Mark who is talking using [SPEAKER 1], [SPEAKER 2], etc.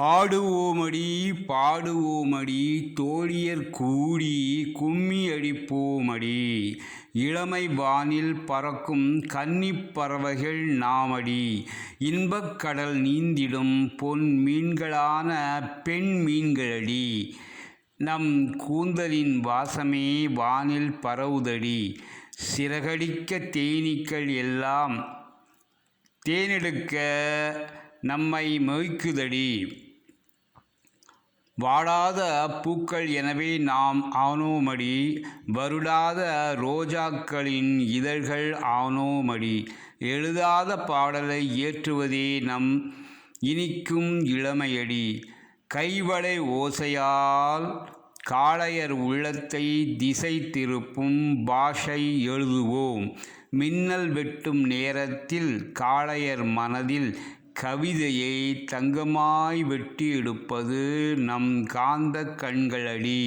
[SPEAKER 1] ஆடுவோமடி பாடுவோமடி தோழியர் கூடி கும்மி அடிப்போமடி இளமை வானில் பறக்கும் கன்னிப் பறவைகள் நாமடி. இன்பக் கடல் நீந்திடும் பொன் மீன்களான பெண் மீன்களடி. நம் கூந்தலின் வாசமே வானில் பரவுதடி. சிறகடிக்க தேனீக்கள் எல்லாம் தேனெடுக்க நம்மை மொய்க்குதடி. வாடாத பூக்கள் எனவே நாம் ஆனோமடி வருடாத ரோஜாக்களின் இதழ்கள் ஆனோமடி. எழுதாத பாடலை இயற்றுவதே நம் இனிக்கும் இளமையடி. கைவளை ஓசையால் காளையர் உள்ளத்தை திசை திருப்பும் பாஷை எழுதுவோம். மின்னல் வெட்டும் நேரத்தில் காளையர் மனதில் கவிதையை தங்கமாய் வெட்டி எடுப்பது நம் காந்த கண்களடி.